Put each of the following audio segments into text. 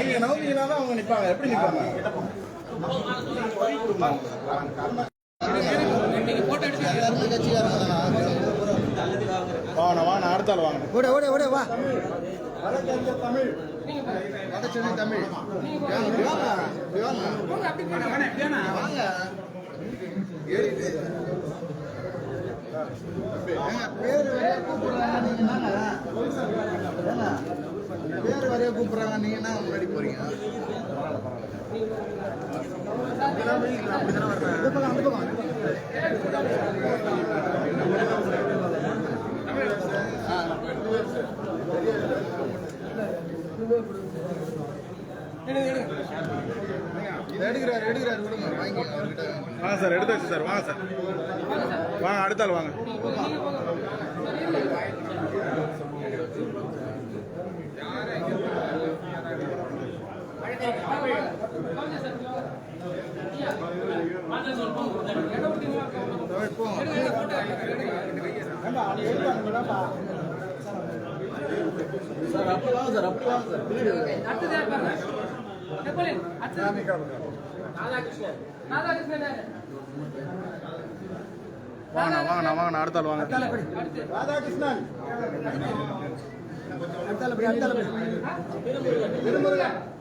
நீங்க நவுந்தீங்கன்னா தான் அவங்க நிப்பாங்க எப்படி நிப்பாங்க வாங்க வாங்க அடுத்த ஆள் வாங்க ஓட ஓட ஓட வா தமிழ் வடச்சென்னை தமிழ் பேர் வரைய கூப்பிடுறாங்க நீங்க என்னங்க ஏங்க, பேர் வரைய கூப்பிடுறாங்க என்ன முன்னாடி போறீங்க. இந்த பக்கம், அந்த பக்கம். எடுக்கிறாரு எடுக்கிறாரு விடுங்க. வாங்கி அவர்கிட்ட. வாங்க சார் எடுத்தாச்சு சார். வாங்க சார். வாங்க அடுத்தாள் வாங்க. சார் அப்போ சார் அப்போ சார் பின்னாடி வாங்க. வாங்க வாங்க வாங்க வாங்க ராதாகிருஷ்ணன் திருமுருகன்.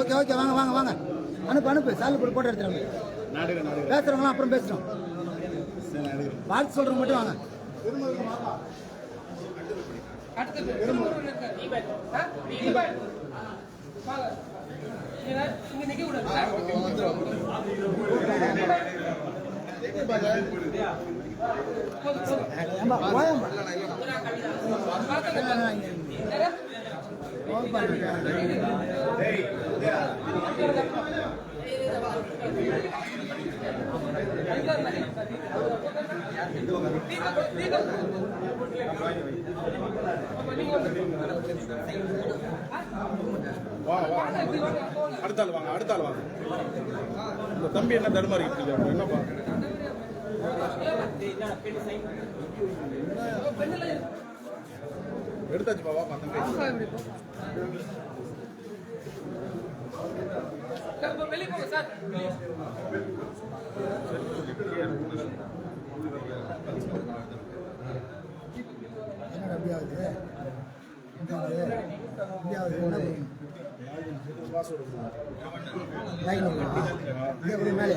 ஓகே ஓகே வாங்க வாங்க வாங்க. அனுப்பு அனுப்பு. சாலு போட்டு போட்டு எடுத்துருங்க பேசுறவங்களாம் அப்புறம் பேசுறோம் வாழ்த்து சொல்றவங்க மட்டும் வாங்க. ஏம்பா, போயேம்பா. போப்பா. வாங்க வாங்க. அடுத்தாள் வாங்க அடுத்த வாங்க. இந்த தம்பி என்ன தடுமாறி என்னப்பா? எடுத்தாச்சுப்பா வாப்பா தம்பி வெளியே போங்க சார் என்னடா அப்படி ஆகுது? மேலே.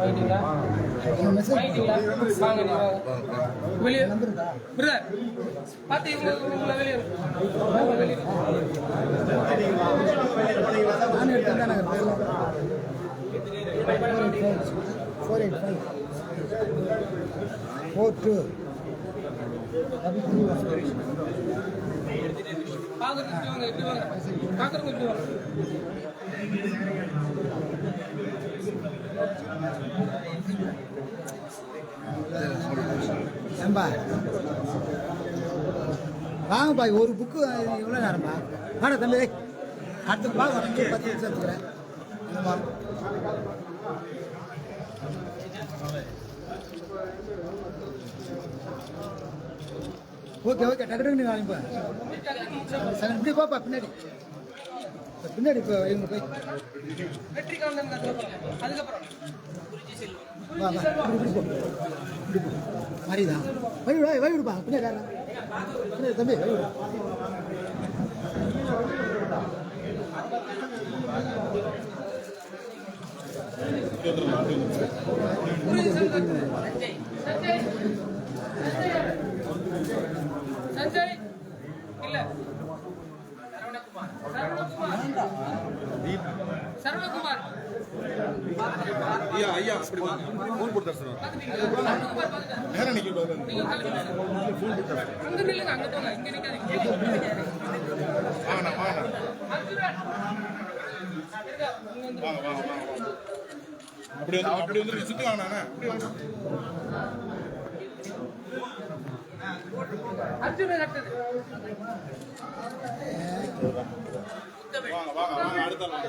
உங்க மெசேஜ் வாங்க நீ வாங்க வெளியே. நம்பர் இருக்கா? பிரதர் பார்த்து இவங்க உங்களை வெளியே வாங்க வெளியே நானும் எடுத்தேன் தானே four eight five four two double three one பார்க்கறதுக்கு இப்படி வாங்க? இப்படி வாங்க பார்க்கறதுக்கு இப்படி வாங்க? ஏம்பா. வாங்கப்பா ஒரு புக்கு எவ்வளோ நேரம்பா? வாடா தம்பி அடுத்த பா உடனே பத்து நிமிஷம் எடுத்துக்கிறேன். ஓகே ஓகே டக்கு டக்கு நீ அனுப்பு இப்படி போப்பா பின்னாடி. பின்னாடி இப்போ இவங்க போய் வெற்றி வழிவிடா வழிவிடுப்பா. பின்னாடி பின்னாடி தம்பி வழிவிடு. போ ஐயா ஐயா அப்படி வாங்க. ஃபோன் கொடுத்தா சார் நேரம் நிக்க கூடாது நீங்க கிளம்புங்க. அங்க நில்லுங்க அங்க போங்க. இங்க நிக்காதீங்க. வாங்க வாங்க வாங்க வாங்க. அப்படி வந்து அப்படி வந்து சுத்தி வாங்கண்ணா அப்படி வாங்க வாங்க வாங்க அடுத்த வாங்க.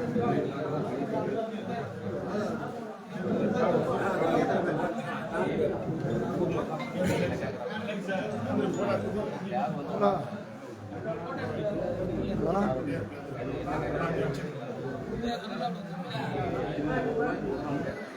இது இது மாவட்டம் முன்னாடி வா